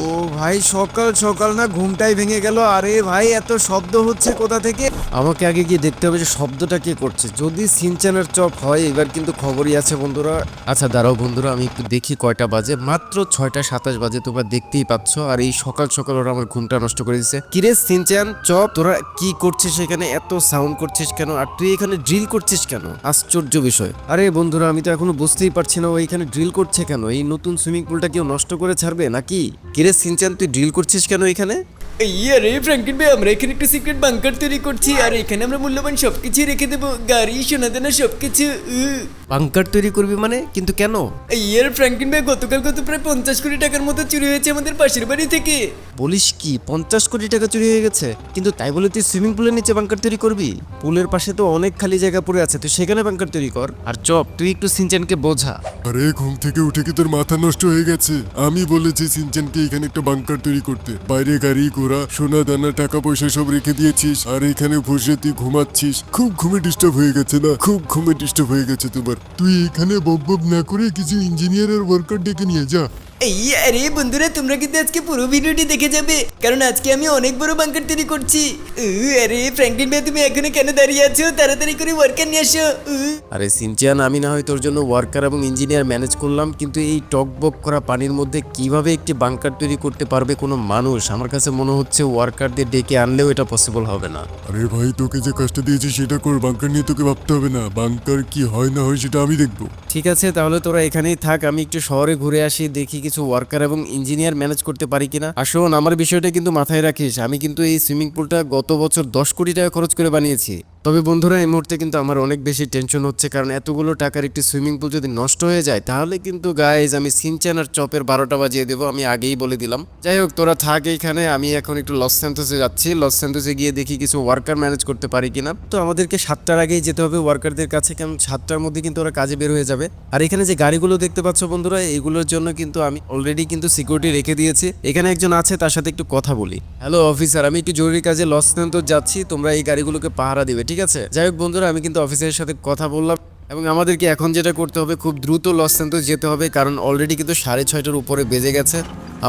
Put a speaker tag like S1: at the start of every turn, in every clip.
S1: ও ভাই, সকাল সকাল না ঘুমটাই ভেঙে গেল। আরে ভাই, এত শব্দ হচ্ছে কোথা থেকে? আমাকে আগে গিয়ে দেখতে হবে যে শব্দটা কে করছে। যদি সিনচানের চপ হয়, এবার কিন্তু খবরই আছে বন্ধুরা। আচ্ছা দাঁড়াও বন্ধুরা, আমি একটু দেখি কয়টা বাজে। মাত্র ছয়টা সাতাশ বাজে, তোমরা দেখতেই পাচ্ছ। আর এই সকাল সকাল ওরা আমার ঘুমটা নষ্ট করে দিচ্ছে কিরে সিনচান, চপ, তোরা কি করছিস এখানে? এত সাউন্ড করছিস কেন? আর তুই এখানে ড্রিল করছিস কেন? আশ্চর্য বিষয়। আরে বন্ধুরা, আমি তো এখনও বুঝতেই পারছি না ও এখানে ড্রিল করছে কেন? এই নতুন সুইমিং পুলটা কেউ নষ্ট করে ছাড়বে নাকি? কিরে সিনচান, তুই ড্রিল করছিস কেন এখানে
S2: ইয়ে রে ফ্র্যাঙ্কিন ভাই, আমরা এখানে একটা সিক্রেট বাংকার তৈরি করছি, আর এখানে আমরা মূল্যবান সবকিছু রেখে দেবো গাড়ি, সোনা দেনা, সবকিছু।
S1: বাংকার তৈরি করবি মানে? কিন্তু কেন?
S2: ইয়ার ফ্র্যাঙ্কিন ভাই গতকাল কত প্রায় পঞ্চাশ কোটি টাকার মতো চুরি হয়েছে আমাদের পাশের বাড়ি থেকে।
S1: বলিস কি পঞ্চাশ কোটি টাকা চুরি হয়ে গেছে? কিন্তু তাই বলে তুই সুইমিং পুলের নিচে বাংকার তৈরি করবি? পুলের পাশে তো অনেক খালি জায়গা পড়ে আছে তুই সেখানে বাংকার তৈরি কর। আর চপ তুই একটু সিনচানকে বোঝা।
S3: আরে ঘুম থেকে উঠে কি তোর মাথা নষ্ট হয়ে গেছে? আমি বলেছি সিনচানকে এখানে একটা বাংকার তৈরি করতে। বাইরে গাড়ি ঘোড়া সোনা দানা টাকা পয়সা সব রেখে দিয়েছিস। আর এখানে বসে তুই ঘুমাচ্ছিস। খুব ঘুমে ডিস্টার্ব হয়ে গেছে না? খুব ঘুমে ডিস্টার্ব হয়ে গেছে তোমার। তুই এখানে বকবক বক না করে কিছু ইঞ্জিনিয়ারের ওয়ার্কার ডেকে নিয়ে যা।
S2: এই আরে বন্ধুরা তোমরা কিন্তু আজকে পুরো ভিডিওটি দেখে যাবে। কারণ আজকে আমি অনেক বড় বাংকার তৈরি করছি। আরে ফ্র্যাঙ্কিন ভাই তুমি এখনও কেন দাঁড়িয়ে আছো? তাড়াতাড়ি করে ওয়ার্কার নিয়ে আসো উহ।
S1: আরে সিনচিয়ান আমি না হয় তোর জন্য ওয়ার্কার এবং ইঞ্জিনিয়ার ম্যানেজ করলাম কিন্তু এই টকবক করা পানির মধ্যে কীভাবে একটি বাংকার তৈরি করতে পারবে কোনো মানুষ? আমার কাছে মনে হচ্ছে ওয়ার্কারদের ডেকে আনলেও এটা পসিবল হবে না।
S3: আরে ভাই তোকে যে কাজটা দিয়েছি সেটা কর বাংকার নিয়ে তোকে ভাবতে হবে না। বাংকার কি হয় না হয় সেটা আমি দেখব।
S1: ঠিক আছে তাহলে তোরা এখানেই থাক আমি একটু শহরে ঘুরে আসি দেখি কিছু ওয়ার্কার এবং ইঞ্জিনিয়ার ম্যানেজ করতে পারি কিনা? আর শোন, আমার বিষয়টা কিন্তু মাথায় রাখিস, আমি কিন্তু এই সুইমিং পুলটা গত বছর দশ কোটি টাকা খরচ করে বানিয়েছি। তবে বন্ধুরা, এই মুহূর্তে কিন্তু আমার অনেক বেশি টেনশন হচ্ছে কারণ এতগুলো টাকার একটি সুইমিং পুল যদি নষ্ট হয়ে যায়, তাহলে কিন্তু গাইজ আমি সিনচান আর চপের বারোটা বাজিয়ে দেবো, আমি আগেই বলে দিলাম। যাই হোক, তোরা থাক এইখানে, আমি এখন একটু লস স্যান্তোসে যাচ্ছি। লস স্যান্তোসে গিয়ে দেখি কিছু ওয়ার্কার ম্যানেজ করতে পারি কিনা। তো আমাদেরকে সাতটার আগেই যেতে হবে ওয়ার্কারদের কাছে, কারণ সাতটার মধ্যে কিন্তু ওরা কাজে বের হয়ে যাবে। আর এখানে যে গাড়িগুলো দেখতে পাচ্ছ বন্ধুরা, এগুলোর জন্য কিন্তু আমি অলরেডি কিন্তু সিকিউরিটি রেখে দিয়েছি। এখানে একজন আছে, তার সাথে একটু কথা বলি। হ্যালো অফিসার আমি একটু জরুরি কাজে লস স্যান্তোস যাচ্ছি, তোমরা এই গাড়িগুলোকে পাহারা দিবে ঠিক আছে? যাই হোক বন্ধুরা আমি কিন্তু অফিসের সাথে কথা বললাম। এবং আমাদেরকে এখন যেটা করতে হবে, খুব দ্রুত লস স্যান্তোস যেতে হবে, কারণ অলরেডি কিন্তু সাড়ে ছয়টার উপরে বেজে গেছে।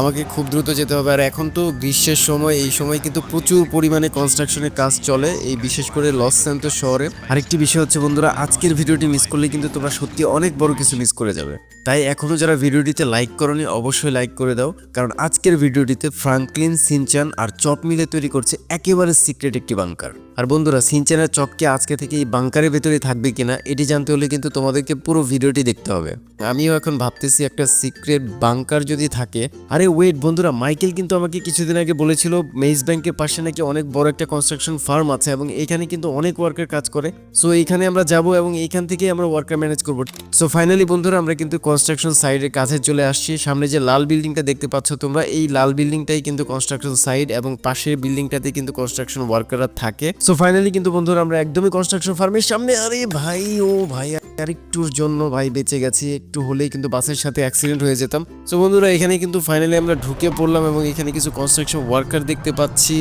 S1: আমাকে খুব দ্রুত যেতে হবে। আর এখন তো গ্রীষ্মের সময়, এই সময় কিন্তু প্রচুর পরিমাণে কনস্ট্রাকশনের কাজ চলে, এই বিশেষ করে লস স্যান্তোস শহরে। আরেকটি বিষয় হচ্ছে বন্ধুরা, আজকের ভিডিওটি মিস করলে কিন্তু তোমরা সত্যি অনেক বড় কিছু মিস করে যাবে। তাই এখনও যারা ভিডিওটিতে লাইক করনি, অবশ্যই লাইক করে দাও, কারণ আজকের ভিডিওটিতে ফ্রাঙ্কলিন সিনচান আর চপ মিলে তৈরি করছে একেবারে সিক্রেট একটি বাংকার আর বন্ধুরা সিনচানের চককে আজকে থেকে এই বাংকারের ভেতরে থাকবে কিনা, এটি জানতে হলে কিন্তু তোমাদেরকে পুরো ভিডিওটি দেখতে হবে। আমিও এখন ভাবতেছি একটা সিক্রেট বাংকার যদি থাকে। আরে ওয়েট বন্ধুরা, মাইকেল কিন্তু আমাকে কিছুদিন আগে বলেছিল মেইস ব্যাংকের পাশে নাকি অনেক বড় একটা কনস্ট্রাকশন ফার্ম আছে এবং এখানে কিন্তু অনেক ওয়ার্কার কাজ করে। সো এইখানে আমরা যাব এবং এইখান থেকে আমরা ওয়ার্কার ম্যানেজ করব। সো ফাইনালি বন্ধুরা, আমরা কিন্তু কনস্ট্রাকশন সাইডের কাছে চলে আসছি। সামনে যে লাল বিল্ডিংটা দেখতে পাচ্ছ তোমরা, এই লাল বিল্ডিংটাই কিন্তু কনস্ট্রাকশন সাইড এবং পাশের বিল্ডিংটাতে কিন্তু কনস্ট্রাকশন ওয়ার্কাররা থাকে। সো ফাইনালি কিন্তু বন্ধুরা, আমরা একদমই কনস্ট্রাকশন ফার্মের সামনে। আরে ভাই, ও ভাই। আর একটুর জন্য ভাই বেঁচে গেছি, একটু হলেই কিন্তু বাসের সাথে অ্যাক্সিডেন্ট হয়ে যেতাম। তো বন্ধুরা, এখানে কিন্তু ফাইনালি আমরা ঢুকে পড়লাম এবং এখানে কিছু কনস্ট্রাকশন ওয়ার্কার দেখতে পাচ্ছি।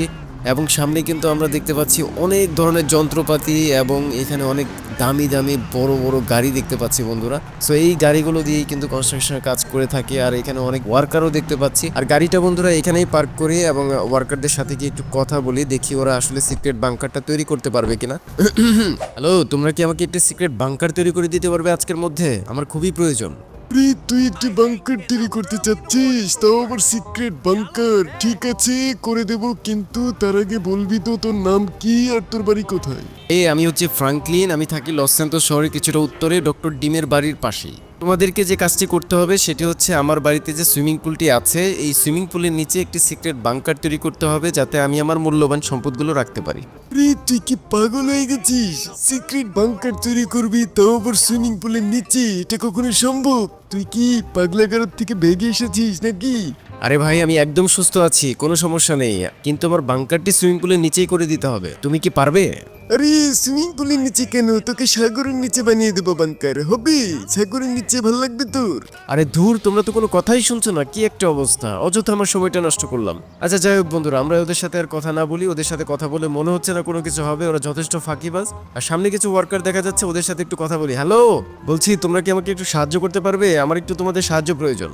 S1: এবং সামনে কিন্তু আমরা দেখতে পাচ্ছি অনেক ধরনের যন্ত্রপাতি এবং এখানে অনেক দামি দামি বড় বড় গাড়ি দেখতে পাচ্ছি বন্ধুরা। সো এই গাড়িগুলো দিয়েই কিন্তু কনস্ট্রাকশনের কাজ করে থাকে আর এখানে অনেক ওয়ার্কারও দেখতে পাচ্ছি। আর গাড়িটা বন্ধুরা এখানেই পার্ক করি এবং ওয়ার্কারদের সাথে গিয়ে একটু কথা বলি, দেখি ওরা আসলে সিক্রেট বাংকারটা তৈরি করতে পারবে কিনা। হ্যালো তোমরা কি আমাকে একটা সিক্রেট বাংকার তৈরি করে দিতে পারবে আজকের মধ্যে? আমার খুবই প্রয়োজন।
S3: আরে তুই একটি বাংকার তৈরি করতে চাচ্ছিস, তাও আবার সিক্রেট বাংকার ঠিক আছে, করে দেব, কিন্তু তার আগে বলবি তো তোর নাম কি আর তোর বাড়ি কোথায়?
S1: এ আমি হচ্ছে ফ্রাঙ্কলিন আমি থাকি লস শহরের কিছুটা উত্তরে ডক্টর ডিমের বাড়ির পাশেই। তোমাদেরকে যে কাজটি করতে হবে সেটি হচ্ছে আমার বাড়িতে যে সুইমিং পুলটি আছে, এই সুইমিং পুলের নিচে একটি সিক্রেট বাংকার তৈরি করতে হবে যাতে আমি আমার মূল্যবান সম্পদগুলো রাখতে পারি।
S3: তুই কি পাগল হয়ে গেছিস? সিক্রেট বাংকার তৈরি করবি, তাও আবার সুইমিং পুলের নিচে? এটা কখনো সম্ভব? তুই কি পাগলাগারদ থেকে ভেগে এসেছিস নাকি?
S1: আরে ভাই আমি একদম সুস্থ আছি কোনো সমস্যা নেই। কিন্তু আমার বাংকারটি সুইমিং পুলের নিচেই করে দিতে হবে। তুমি কি পারবে?
S3: আরে সুইমিং পুলের নিচে কেন? তোকে সাগরের নিচে বানিয়ে দেবো বাংকার হবে? সাগরের নিচে ভালো লাগবে তোর।
S1: আরে দূর তোমরা তো কোনো কথাই শুনছো না কি একটা অবস্থা। অযথা আমার সময়টা নষ্ট করলাম। আচ্ছা যাই হোক বন্ধুরা আমরা ওদের সাথে আর কথা না বলি ওদের সাথে কথা বলে মনে হচ্ছে না কোনো কিছু হবে ওরা যথেষ্ট ফাঁকিবাজ। আর সামনে কিছু ওয়ার্কার দেখা যাচ্ছে ওদের সাথে একটু কথা বলি। হ্যালো বলছি তোমরা কি আমাকে একটু সাহায্য করতে পারবে? আমার একটু তোমাদের সাহায্য প্রয়োজন।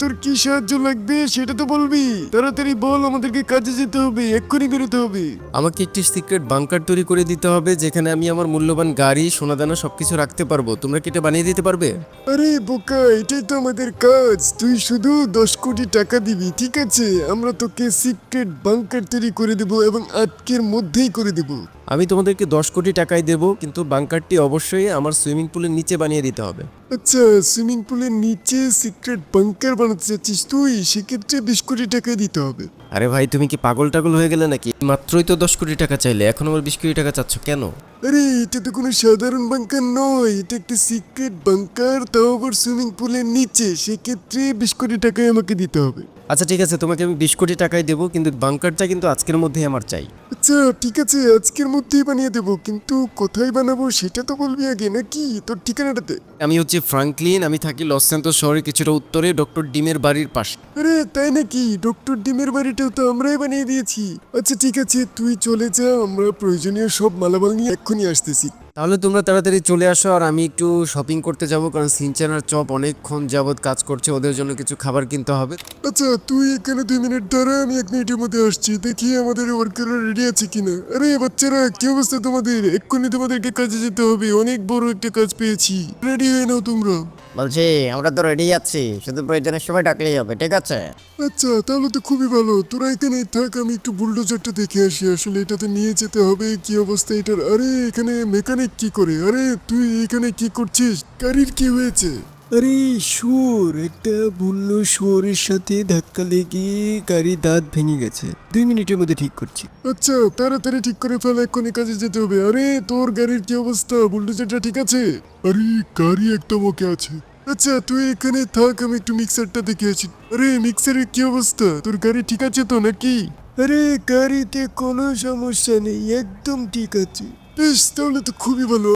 S3: তোর কি সাহায্য লাগবে? সেটা তো বলবি। তাড়াতাড়ি বল আমাদেরকে কাজে যেতে হবে এক্ষুনি বেরোতে হবে।
S1: আমাকে একটি সিক্রেট বাংকার তৈরি করে দিতে হবে যেখানে আমি আমার মূল্যবান গাড়ি সোনাদানা সবকিছু রাখতে পারব। তোমরা কি এটা বানিয়ে দিতে পারবে?
S3: আরে বোকা এটাই তো আমাদের কাজ। তুই শুধু দশ কোটি টাকা দিবি ঠিক আছে? আমরা তোকে সিক্রেট বাংকার তৈরি করে দেব এবং আজকের মধ্যেই করে দেব।
S1: আমি তোমাদেরকে দশ কোটি টাকাই দেবো কিন্তু বাংকারটি অবশ্যই আমার সুইমিং পুলের নিচে বানিয়ে দিতে হবে।
S3: আচ্ছা সুইমিং পুলের নিচে সিক্রেট বাংকার বানাতে চাচ্ছিস তুই? সেক্ষেত্রে বিশ কোটি টাকা দিতে হবে।
S1: আরে ভাই, তুমি কি পাগল টাগল হয়ে গেলে নাকি? মাত্রই তো দশ কোটি টাকা চাইলে, এখন আবার বিশ কোটি টাকা চাচ্ছ কেন?
S3: আরে এটা তো কোনো সাধারণ বাংকার নয়। এটা একটা সিক্রেট বাংকার তাও আবার সুইমিং পুলের নিচে। সেক্ষেত্রে বিশ কোটি টাকাই আমাকে দিতে হবে।
S1: আচ্ছা ঠিক আছে তোমাকে আমি বিশ কোটি টাকাই দেবো কিন্তু বাংকারটা কিন্তু আজকের মধ্যেই আমার চাই।
S3: আচ্ছা ঠিক আছে আজকের মধ্যেই বানিয়ে দেবো কিন্তু কোথায় বানাবো সেটা তো বলবি আগে নাকি? তোর ঠিকানাটাতে
S1: আমি হচ্ছে ফ্রাঙ্কলিন আমি থাকি লস স্যান্তোস শহরের কিছুটা উত্তরে ডক্টর ডিমের বাড়ির পাশে।
S3: আরে তাই নাকি? ডক্টর ডিমের বাড়িটাও তো আমরাই বানিয়ে দিয়েছি। আচ্ছা ঠিক আছে তুই চলে যা আমরা প্রয়োজনীয় সব মালামাল নিয়ে এক্ষুনি আসতেছি
S1: তাহলে তোমরা তাড়াতাড়ি চলে আসো আর আমি একটু শপিং করতে যাব কারণ সিনচান আর চপ অনেকক্ষণ যাবৎ কাজ করছে ওদের জন্য কিছু খাবার কিনতে হবে।
S3: আচ্ছা তুই এখানে দুই মিনিট ধরে আমি এক মিনিটের মধ্যে আসছি। দেখি আমাদের ওয়ার্কাররা রেডি আছে কিনা। আরে বাচ্চারা কি অবস্থা তোমাদের? এক্ষুনি তোমাদেরকে কাজে যেতে হবে। অনেক বড় একটা কাজ পেয়েছি। রেডি হয়ে নাও তোমরা।
S4: বলছি আমরা তো রেডি আছি। শুধু প্রয়োজনের সময় ডাকলেই হবে ঠিক আছে?
S3: আচ্ছা তাহলে তো খুবই ভালো। তোরা এখানে থাক আমি একটু বুলডোজারটা দেখে আসি। আসলে এটাতে নিয়ে যেতে হবে কি অবস্থা এটার? আরে এখানে মেকানিক কি করে? আরে তুই এখানে কি করছিস? গাড়ির কি হয়েছে?
S5: আরে শুয়োর একটা বলল শুয়োরের সাথে ধাক্কা লেগে গাড়ি দাঁত ভেঙে গেছে। দুই মিনিটের মধ্যে ঠিক করছি।
S3: আচ্ছা তাড়াতাড়ি ঠিক করে ফেল এক্ষুনি কাজে যেতে হবে। আরে তোর গাড়ির কি অবস্থা? বুলডোজারটা ঠিক আছে? আরে গাড়ি একটা ওকে আছে। আচ্ছা তুই এখানে থাক আমি একটু মিক্সারটা দেখে আছি আরে মিক্সারের কি অবস্থা? তোর গাড়ি ঠিক আছে তো নাকি?
S5: আরে গাড়িতে কোনো সমস্যা নেই একদম ঠিক আছে।
S3: বেশ তাহলে তো খুবই ভালো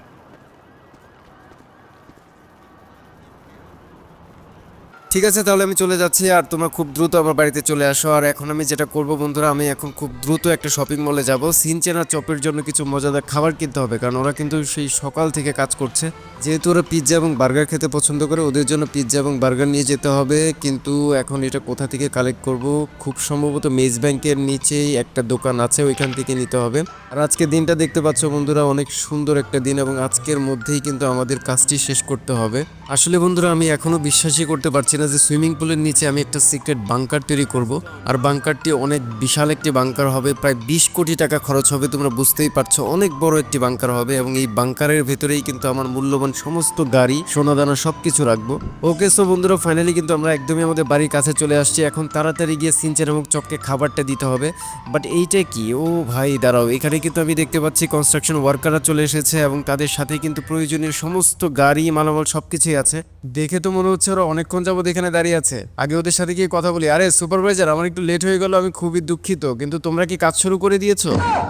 S1: ঠিক আছে, তাহলে আমি চলে যাচ্ছি আর তোমরা খুব দ্রুত আমার বাড়িতে চলে আসো। আর এখন আমি যেটা করব বন্ধুরা, আমি এখন খুব দ্রুত একটা শপিং মলে যাব। সিনচেন চপের জন্য কিছু মজাদার খাবার কিনতে হবে, কারণ ওরা কিন্তু সেই সকাল থেকে কাজ করছে। যেহেতু ওরা পিৎজা এবং বার্গার খেতে পছন্দ করে, ওদের জন্য পিৎজা এবং বার্গার নিয়ে যেতে হবে। কিন্তু এখন এটা কোথা থেকে কালেক্ট করব? খুব সম্ভবত মেজ ব্যাংকের নিচেই একটা দোকান আছে, ওইখান থেকে নিতে হবে। আর আজকে দিনটা দেখতে পাচ্ছ বন্ধুরা, অনেক সুন্দর একটা দিন এবং আজকের মধ্যেই কিন্তু আমাদের কাজটি শেষ করতে হবে। আসলে বন্ধুরা, আমি এখনও বিশ্বাসই করতে পারছি না যে সুইমিং পুলের নিচে আমি একটা সিক্রেট বাংকার তৈরি করব। আর বাংকারটি অনেক বিশাল একটি বাংকার হবে, প্রায় বিশ কোটি টাকা খরচ হবে, তোমরা বুঝতেই পারছ, অনেক বড় একটি বাংকার হবে এবং এই বাংকারের ভেতরেই কিন্তু আমার মূল্যবান সমস্ত গাড়ি, সোনাদানা সবকিছু রাখব। ওকে সো বন্ধুরা ফাইনালি কিন্তু আমরা একদমই আমাদের বাড়ির কাছে চলে আসছি। এখন তাড়াতাড়ি গিয়ে সিনচেন এবং চককে খাবারটা দিতে হবে। বাট এইটা কি? ও ভাই, দাঁড়াও, এখানে কিন্তু আমি দেখতে পাচ্ছি কনস্ট্রাকশন ওয়ার্কাররা চলে এসেছে এবং তাদের সাথে কিন্তু প্রয়োজনীয় সমস্ত গাড়ি, মালামাল সবকিছুই আছে। দেখে তো মনে হচ্ছে ওরা অনেকক্ষণ যাবত এখানে দাঁড়িয়ে আছে। আগে ওদের সাথে গিয়ে কথা বলি। আরে সুপারভাইজার আমার একটু লেট হয়ে গেল আমি খুবই দুঃখিত। কিন্তু তোমরা কি কাজ শুরু করে দিয়েছ?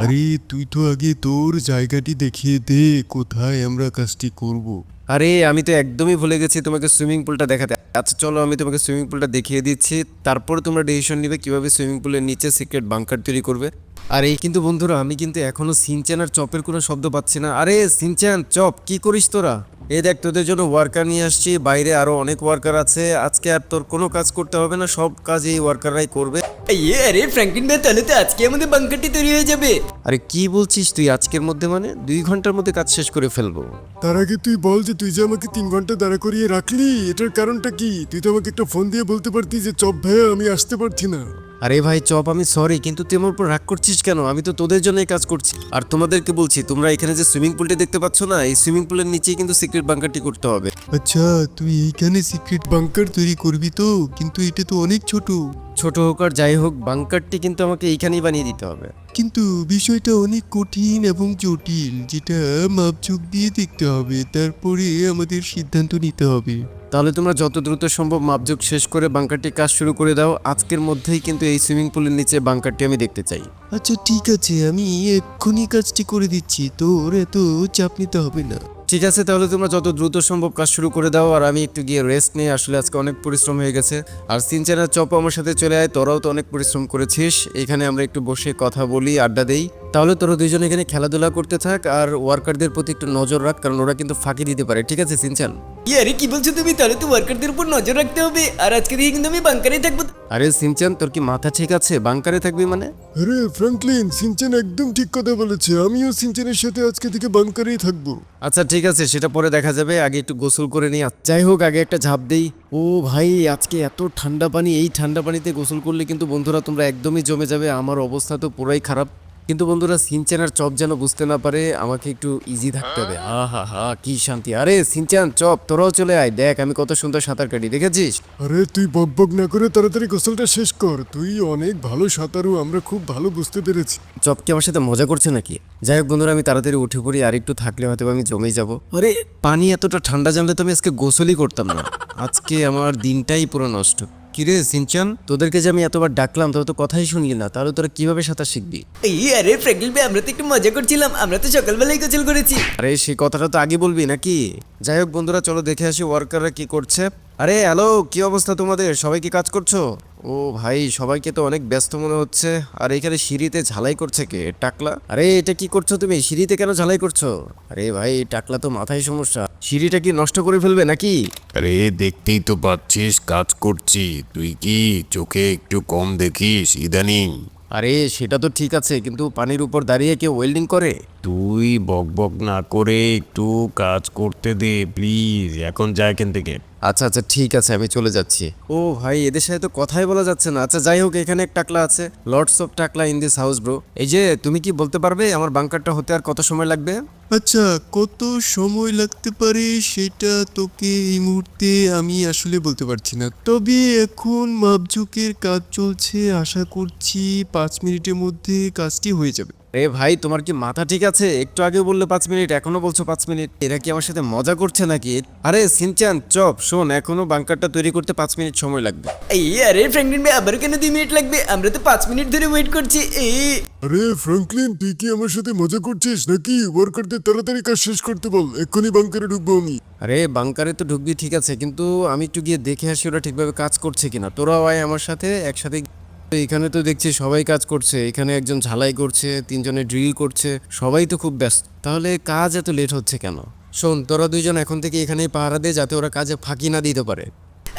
S5: আরে তুই তো আগে তোর জায়গাটি দেখিয়ে দে কোথায় আমরা কাজটি করব।
S1: আরে আমি তো একদমই ভুলে গেছি তোমাকে সুইমিং পুলটা দেখাতে। আচ্ছা চলো আমি তোমাকে সুইমিং পুলটা দেখিয়ে দিচ্ছি। তারপরে তোমরা ডিসিশন নিবে কীভাবে সুইমিং পুলের নিচে সিক্রেট বাংকার তৈরি করবে। আর এই কিন্তু বন্ধুরা আমি কিন্তু এখনও সিনচ্যান আর চপের কোনো শব্দ পাচ্ছি না। আরে সিনচ্যান চপ কি করিস তোরা? এই দেখ তোদের জন্য ওয়ার্কার নিয়ে আসছি বাইরে আরও অনেক ওয়ার্কার আছে। আজকে আর তোর কোনো কাজ করতে হবে না সব কাজ এই ওয়ার্কাররাই করবে।
S2: ইয়ে আরে ফ্র্যাঙ্কলিন ভাই তাহলে তো আজকে আমাদের বাংকারটি তৈরি হয়ে যাবে।
S1: আরে কি বলছিস তুই আজকের মধ্যে মানে? দুই ঘণ্টার মধ্যে কাজ শেষ করে ফেলব।
S3: তার আগে তুই বল যে তুই যে আমাকে তিন ঘণ্টা দাঁড়া করিয়ে রাখলি এটার কারণটা কি? তুই তো আমাকে একটা ফোন দিয়ে বলতে পারতি যে চপ ভাইয়া আমি আসতে পারছি না।
S1: আরে ভাই চপ আমি সরি কিন্তু তুই আমার উপর রাগ করছিস কেন? আমি তো তোদের জন্যই কাজ করছি। আর তোমাদেরকে বলছি তোমরা এখানে যে সুইমিং পুলটি দেখতে পাচ্ছ না এই সুইমিং পুলের নিচেই কিন্তু সিক্রেট বাংকারটি করতে হবে।
S5: আচ্ছা তুই এইখানে সিক্রেট বাংকার তৈরি করবি তো কিন্তু এটা তো অনেক ছোট।
S1: ছোট হোক আর যাই হোক বাংকারটি কিন্তু আমাকে এইখানেই বানিয়ে দিতে হবে।
S5: কিন্তু বিষয়টা অনেক কঠিন এবং জটিল যেটা মাপঝোঁক দিয়ে দেখতে হবে তারপরে আমাদের সিদ্ধান্ত নিতে হবে।
S1: তাহলে তোমরা যত দ্রুত সম্ভব মাপযোগ শেষ করে বাংকারটি কাজ শুরু করে দাও। আজকের মধ্যেই কিন্তু এই সুইমিং পুলের নিচে বাংকারটি আমি দেখতে চাই।
S5: আচ্ছা ঠিক আছে। আমি এক্ষুনি কাজটি করে দিচ্ছি। তোর এত চাপ নিতে হবে না।
S1: ঠিক আছে, তাহলে তোমরা যত দ্রুত সম্ভব কাজ শুরু করে দাও, আর আমি একটু গিয়ে রেস্ট নিই, আসলে আজকে অনেক পরিশ্রম হয়ে গেছে। আর সিনচানের চপ আমার সাথে চলে আয়, তোরাও তো অনেক পরিশ্রম করেছিস। এখানে আমরা একটু বসে কথা বলি, আড্ডা দেই। তাহলে তোরা দুইজন এখানে খেলাধুলা করতে থাক, আর ওয়ার্কারদের প্রতি একটু নজর রাখ, কারণ ওরা কিন্তু ফাঁকি দিতে পারে। ঠিক আছে, সিনচান?
S2: ইয়ে আরে কি বলছো তুমি? তাহলে তো ওয়ার্কারদের উপর নজর রাখতে হবে। আর আজকে থেকে কিন্তু আমি বাংকারেই থাকব।
S1: আরে সিনচান তোর কি মাথা ঠিক আছে? বাংকারে থাকবি মানে?
S3: আরে ফ্র্যাঙ্কলিন সিনচেন একদম ঠিক কথা বলেছে। আমিও সিনচেনের সাথে আজকে থেকে বাংকারেই থাকব।
S1: আচ্ছা ঠিক আছে সেটা পরে দেখা যাবে। আগে একটু গোসল করে নিই যাই হোক আগে একটা ঝাঁপ দেই। ও ভাই আজকে এত ঠান্ডা পানি এই ঠান্ডা পানিতে গোসল করলে কিন্তু বন্ধুরা তোমরা একদমই জমে যাবে। আমার অবস্থা তো পুরাই খারাপ। কিন্তু বন্ধুরা সিনচান আর চপ যেন বুঝতে না পারে আমাকে একটু ইজি থাকতে হবে। হা হা হা কি শান্তি। আরে সিনচান চপ তোরাও চলে আয়। দেখ আমি কত সুন্দর সাঁতার কাটি দেখেছিস?
S3: আরে তুই বক বক না করে তাড়াতাড়ি গোসলটা শেষ কর। তুই অনেক ভালো সাঁতারু আমরা খুব ভালো বুঝতে পেরেছি।
S1: চপ কি আমার সাথে মজা করছে নাকি? যাই হোক বন্ধুরা আমি তাড়াতাড়ি উঠে পড়ি আর একটু থাকলে হয়তো আমি জমে যাব। আরে পানি এতটা ঠান্ডা জানলে তো আমি আজকে গোসলই করতাম না। আজকে আমার দিনটাই পুরো নষ্ট। কিরে সিনচান? তোদেরকে যে আমি এতবার ডাকলাম তোরা তো কথাই শুনলি না তাহলে তোরা কীভাবে সাঁতার শিখবি?
S2: এই আরে ফ্র্যাঙ্কলিন ভাই আমরা তো একটু মজা করছিলাম আমরা তো সকালবেলায় গোসল করেছি।
S1: আরে সেই কথাটা তো আগে বলবি নাকি? যাই হোক বন্ধুরা চলো দেখে আসি ওয়ার্কাররা কি করছে। আরে হ্যালো কি অবস্থা তোমাদের? সবাই কি কাজ করছ? ও ভাই সবাইকে তো অনেক ব্যস্ত মনে হচ্ছে। আর এখানে সিঁড়িতে ঝালাই করছে কে? টাকলা? আরে এটা কি করছ তুমি? সিঁড়িতে কেন ঝালাই করছ? আরে ভাই টাকলা তো মাথায় সমস্যা। সিঁড়িটা কি নষ্ট করে ফেলবে নাকি?
S6: আরে দেখতেই তো পাচ্ছিস কাজ করছি। তুই কি চোখে একটু কম দেখিস? ইদানিং।
S1: আরে সেটা তো ঠিক আছে কিন্তু পানির উপর দাঁড়িয়ে কেউ ওয়েল্ডিং করে?
S6: তুই বক বক না করে একটু কাজ করতে দে প্লিজ। এখন যা এখান থেকে।
S1: আচ্ছা আচ্ছা ঠিক আছে আমি চলে যাচ্ছি। ও ভাই এদের সাথে তো কথাই বলা যাচ্ছে না। আচ্ছা যাই হোক এখানে এক টাকলা আছে। লর্ডস অফ টাকলা ইন দিস হাউস ব্রো এই যে তুমি কি বলতে পারবে আমার বাংকারটা হতে আর কত সময় লাগবে?
S5: আচ্ছা কত সময় লাগতে পারে সেটা তোকে এই মুহূর্তে আমি আসলে বলতে পারছি না। তবে এখন মাপঝুকের কাজ চলছে। আশা করছি পাঁচ মিনিটের মধ্যে কাজটি হয়ে যাবে।
S1: রে ভাই তোমার কি মাথা ঠিক আছে? একটু আগে বললে পাঁচ মিনিট এখনও বলছো পাঁচ মিনিট। এরা কি আমার সাথে মজা করছে নাকি? আরে সিনচান চপ শোন এখনও বাংকারটা তৈরি করতে পাঁচ মিনিট সময় লাগবে।
S2: এই আরে ফ্র্যাঙ্কলিন ভাই আবার কেন দুই মিনিট লাগবে? আমরা তো পাঁচ মিনিট ধরে ওয়েট করছি এই
S3: আরে ফ্র্যাঙ্কলিন তুই কি আমার সাথে মজা করছিস নাকি? ওয়ার্কারদের তাড়াতাড়ি কাজ শেষ করতে বল এক্ষুনি বাংকারে ঢুকবো আমি।
S1: আরে বাংকারে তো ঢুকবি ঠিক আছে কিন্তু আমি একটু গিয়ে দেখে আসি ওরা ঠিকভাবে কাজ করছে কিনা। তোরাও আয় আমার সাথে একসাথে এখানে তো দেখছি সবাই কাজ করছে এখানে একজন ঝালাই করছে তিনজনে ড্রিল করছে সবাই তো খুব ব্যস্ত। তাহলে কাজ এত লেট হচ্ছে কেন? শোন তোরা দুইজন এখন থেকে এখানেই পাহারা দে যাতে ওরা কাজে ফাঁকি না দিতে পারে।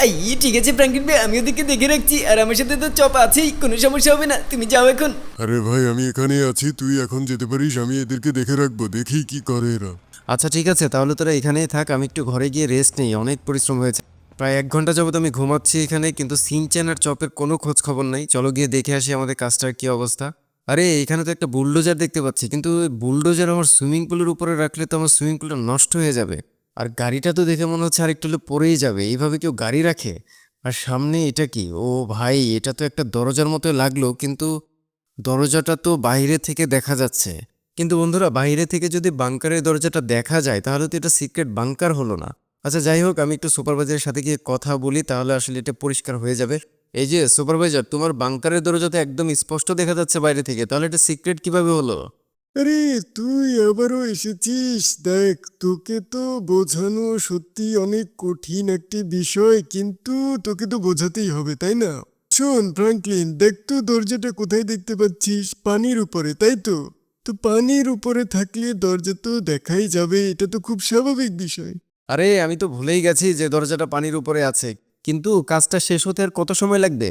S2: এই ঠিক আছে ফ্র্যাঙ্কলিন ভাই আমি ওদেরকে দেখে রাখছি আর আমার সাথে তো চপ আছেই কোনো সমস্যা হবে না তুমি যাও এখন।
S3: আরে ভাই আমি এখানে আছি তুই এখন যেতে পারিস আমি এদেরকে দেখে রাখব দেখি কি করে এরা।
S1: আচ্ছা ঠিক আছে তাহলে তোরা এখানেই থাক আমি একটু ঘরে গিয়ে রেস্ট নেই অনেক পরিশ্রম হয়েছে। প্রায় এক ঘণ্টা যাবত আমি ঘুমাচ্ছি এখানে, কিন্তু সিনচ্যান আর চপের কোনো খোঁজ খবর নাই। চলো গিয়ে দেখে আসি আমাদের কাজটার কি অবস্থা। আরে, এখানে তো একটা বুলডোজার দেখতে পাচ্ছি, কিন্তু বুলডোজার আমার সুইমিং পুলের উপরে রাখলে তো আমার সুইমিং পুলটা নষ্ট হয়ে যাবে। আর গাড়িটা তো দেখে মনে হচ্ছে আর একটু হলে পড়েই যাবে, এইভাবে কেউ গাড়ি রাখে? আর সামনে এটা কি? ও ভাই, এটা তো একটা দরজার মতো লাগল, কিন্তু দরজাটা তো বাইরে থেকে দেখা যাচ্ছে। কিন্তু বন্ধুরা, বাইরে থেকে যদি বাংকারের দরজাটা দেখা যায়, তাহলে তো এটা সিক্রেট বাংকার হলো না। আচ্ছা যাই হোক, আমি একটু সুপারভাইজারের সাথে গিয়ে কথা বলি, তাহলে আসলে এটা পরিষ্কার হয়ে যাবে। এই যে, সুপারভাইজার, তোমার বাংকারের দরজা তো একদম স্পষ্ট দেখা যাচ্ছে বাইরে থেকে, তাহলে এটা সিক্রেট কীভাবে হলো?
S3: আরে, তুই আবারও এসেছিস, দেখ, তোকে তো বোঝানো সত্যি অনেক কঠিন একটি বিষয়, কিন্তু তোকে তো বোঝাতেই হবে, তাই না? শোন ফ্রাঙ্কলিন দেখ তো দরজাটা কোথায় দেখতে পাচ্ছিস, পানির উপরে, তাই তো? তো পানির উপরে থাকলে দরজা তো দেখাই যাবে, এটা তো খুব স্বাভাবিক বিষয়।
S1: আরে আমি তো ভুলেই গেছি যে দরজাটা পানির উপরে আছে। কিন্তু কাজটা শেষ হতে আর কত সময় লাগবে?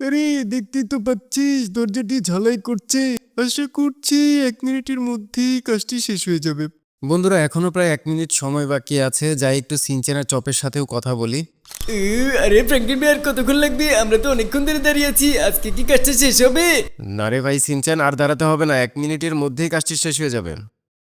S3: আরে দেখতেই তো পাচ্ছিস দরজাটি ঝালাই করছে।
S5: আশা করছি এক মিনিটের মধ্যেই কাজটি শেষ হয়ে যাবে।
S1: বন্ধুরা এখনও প্রায় এক মিনিট সময় বাকি আছে। যাই একটু সিনচেনার চপের সাথেও কথা বলি।
S2: আরে ফ্র্যাঙ্কলিন ভাই আর কতক্ষণ লাগবে? আমরা তো অনেকক্ষণ ধরে দাঁড়িয়ে আছি। আজকে কি কাজটা শেষ হবে?
S1: না রে ভাই সিনচান আর দাঁড়াতে হবে না। এক মিনিটের মধ্যেই কাজটি শেষ হয়ে যাবে।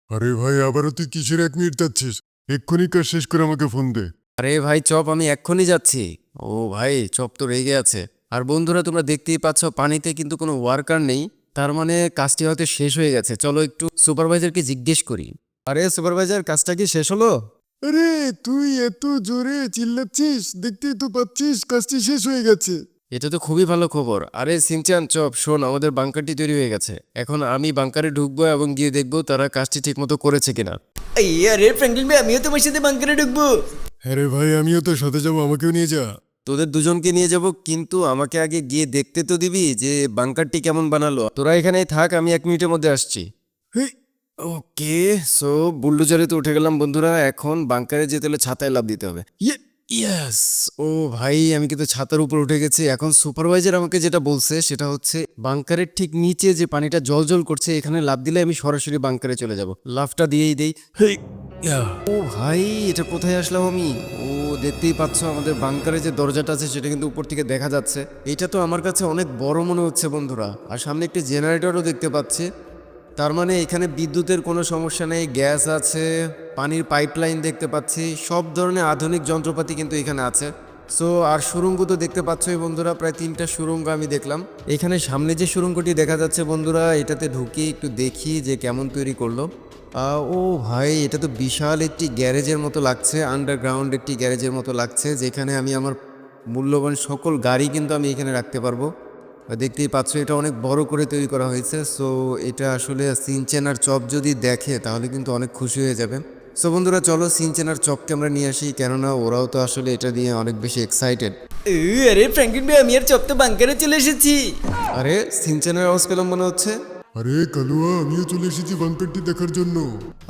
S3: আরে ভাই আবারও তুই কিসের এক মিনিট যাচ্ছিস? এক্ষুনি কাজ শেষ করে আমাকে ফোন দে।
S1: আরে ভাই চপ আমি এক্ষুনি যাচ্ছি। ও ভাই চপ তো রেগে আছে। আর বন্ধুরা তোমরা দেখতেই পাচ্ছ পানিতে কিন্তু কোনো ওয়ার্কার নেই। তার মানে কাজটি হয়তো শেষ হয়ে গেছে। চলো একটু সুপারভাইজারকে জিজ্ঞেস করি। আরে সুপারভাইজার কাজটা কি শেষ হলো?
S3: আরে তুই এত জোরে চিল্লাচ্ছিস দেখতেই তো পাচ্ছিস কাজটি শেষ হয়ে গেছে।
S1: এটা তো খুবই ভালো খবর। আরে সিনচান চপ শোন আমাদের বাংকারটি তৈরি হয়ে গেছে। এখন আমি বাংকারে ঢুকবো এবং গিয়ে দেখব তারা কাজটি ঠিকমতো করেছে কিনা।
S2: আরে ফ্র্যাঙ্কলিন ভাই আমিও তোমার সাথে বাংকারে ঢুকবো।
S3: হ্যাঁ রে ভাই আমিও তো সাথে যাব আমাকেও নিয়ে যা।
S1: তোদের দুজনকে নিয়ে যাব কিন্তু আমাকে আগে গিয়ে দেখতে তো দিবি যে বাংকারটি কেমন বানালো। তোরা এখানেই থাক আমি এক মিনিটের মধ্যে আসছি। ওকে সো বুলডোজারে তো উঠে গেলাম বন্ধুরা এখন বাংকারে যেতে হলে ছাতায় লাভ দিতে হবে। ইয়েস ও ভাই আমি কিন্তু ছাতার উপর উঠে গেছি। এখন সুপারভাইজার আমাকে যেটা বলছে সেটা হচ্ছে বাংকারের ঠিক নিচে যে পানিটা জল জল করছে এখানে লাভ দিলে আমি সরাসরি বাংকারে চলে যাব। লাভটা দিয়েই দেই। ও ভাই এটা কোথায় আসলাম আমি? ও দেখতেই পাচ্ছ আমাদের বাংকারে যে দরজাটা আছে সেটা কিন্তু উপর থেকে দেখা যাচ্ছে। এটা তো আমার কাছে অনেক বড় মনে হচ্ছে বন্ধুরা। আর সামনে একটি জেনারেটরও দেখতে পাচ্ছি। তার মানে এখানে বিদ্যুতের কোনো সমস্যা নেই, গ্যাস আছে, পানির পাইপলাইন দেখতে পাচ্ছি, সব ধরনের আধুনিক যন্ত্রপাতি কিন্তু এখানে আছে। সো আর সুরঙ্গ তো দেখতে পাচ্ছই বন্ধুরা, প্রায় তিনটা সুরঙ্গ আমি দেখলাম। এখানে সামনে যে সুরঙ্গটি দেখা যাচ্ছে বন্ধুরা, এটাতে ঢুকে একটু দেখি যে কেমন তৈরি করল। ও ভাই, এটা তো বিশাল একটি গ্যারেজের মতো লাগছে আন্ডারগ্রাউন্ড একটি গ্যারেজের মতো লাগছে, যেখানে আমি আমার মূল্যবান সকল গাড়ি কিন্তু আমি এখানে রাখতে পারব। দেখতেই পাচ্ছ এটা অনেক বড় করে তৈরি করা হয়েছে। সো এটা আসলে সিনচেনার চপ যদি দেখে তাহলে কিন্তু অনেক খুশি হয়ে যাবে। সো বন্ধুরা চলো সিনচেনার চপকে আমরা নিয়ে আসি কেননা ওরাও তো আসলে এটা নিয়ে অনেক বেশি এক্সাইটেড
S2: আরে ফ্র্যাঙ্কিন ভাই আমি আর চপ তো বাঙ্কারে চলে এসেছি।
S1: আরে সিনচেনার আওয়াজ পেলাম মনে হচ্ছে।
S3: আরে কালুয়া আমিও চলে এসেছি বাংকারটি দেখার জন্য।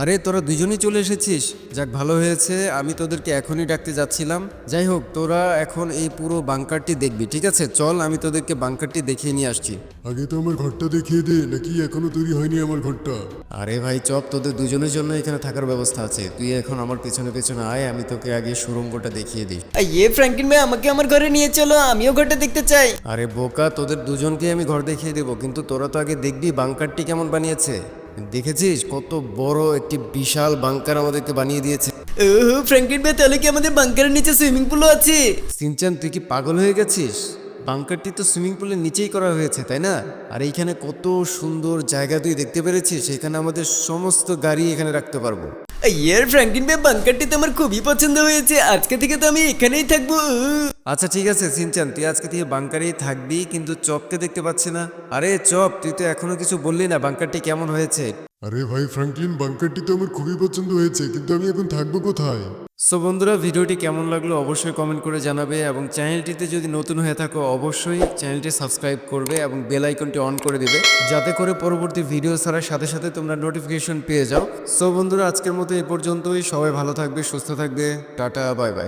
S1: আরে তোরা দুজনেই চলে এসেছিস? যাক ভালো হয়েছে। আমি তোদেরকে এখনই ডাকতে যাচ্ছিলাম। যাই হোক তোরা এখন এই পুরো বাংকারটি দেখবি ঠিক আছে? চল আমি তোদেরকে বাংকারটি দেখিয়ে নিয়ে আসছি।
S3: আগে তো আমার ঘরটা দেখিয়ে দে নাকি এখনও তৈরি হয়নি আমার ঘরটা?
S1: আরে ভাই চপ তোদের দুজনের জন্য এখানে থাকার ব্যবস্থা আছে। তুই এখন আমার পেছনে পেছনে আয় আমি তোকে আগে সুরঙ্গটা দেখিয়ে দিই।
S2: ইয়ে ফ্র্যাঙ্কলিন ভাই আমাকে আমার ঘরে নিয়ে চলো আমিও ঘরটা দেখতে চাই।
S1: আরে বোকা তোদের দুজনকে আমি ঘর দেখিয়ে দেবো কিন্তু তোরা তো আগে দেখবি বাংকারটি কেমন বানিয়েছে? দেখেছিস? কত বড় একটি বিশাল বাংকার আমাদেরকে বানিয়ে দিয়েছে।
S2: ও ফ্র্যাঙ্কলিন ভাই তাহলে কি আমাদের বাংকারের নিচে সুইমিং পুলও আছে?
S1: সিনচান তুই কি পাগল হয়ে গেছিস? বাংকারটি তো সুইমিং পুলের নিচেই করা হয়েছে তাই না? আর এইখানে কত সুন্দর জায়গা তুই দেখতে পেরেছিস এখানে আমাদের সমস্ত গাড়ি এখানে রাখতে পারব।
S2: ইয়ার ফ্র্যাঙ্কলিন ভাই বাংকারটি তো আমার খুবই পছন্দ হয়েছে। আজকে থেকে তো আমি এখানেই থাকব।
S1: আচ্ছা ঠিক আছে সিনচান তুই আজকে থেকে বাংকারেই থাকবি কিন্তু চপকে দেখতে পাচ্ছি না। আরে চপ তুই তো এখনও কিছু বললি না বাংকারটি কেমন হয়েছে?
S3: আরে ভাই ফ্রাঙ্কলিন বাংকারটি তো আমার খুবই পছন্দ হয়েছে কিন্তু আমি এখন থাকব কোথায়?
S1: সো বন্ধুরা ভিডিওটি কেমন লাগল অবশ্যই কমেন্ট করে জানাবে এবং চ্যানেলটিতে যদি নতুন হয়ে থাকো অবশ্যই চ্যানেলটি সাবস্ক্রাইব করবে এবং বেল আইকনটি অন করে দিবে যাতে করে পরবর্তী ভিডিও ছাড়ার সাথে সাথে তোমরা নোটিফিকেশন পেয়ে যাও। সো বন্ধুরা আজকের মতো এ পর্যন্তই সবাই ভালো থাকবে সুস্থ থাকবে টাটা বাই বাই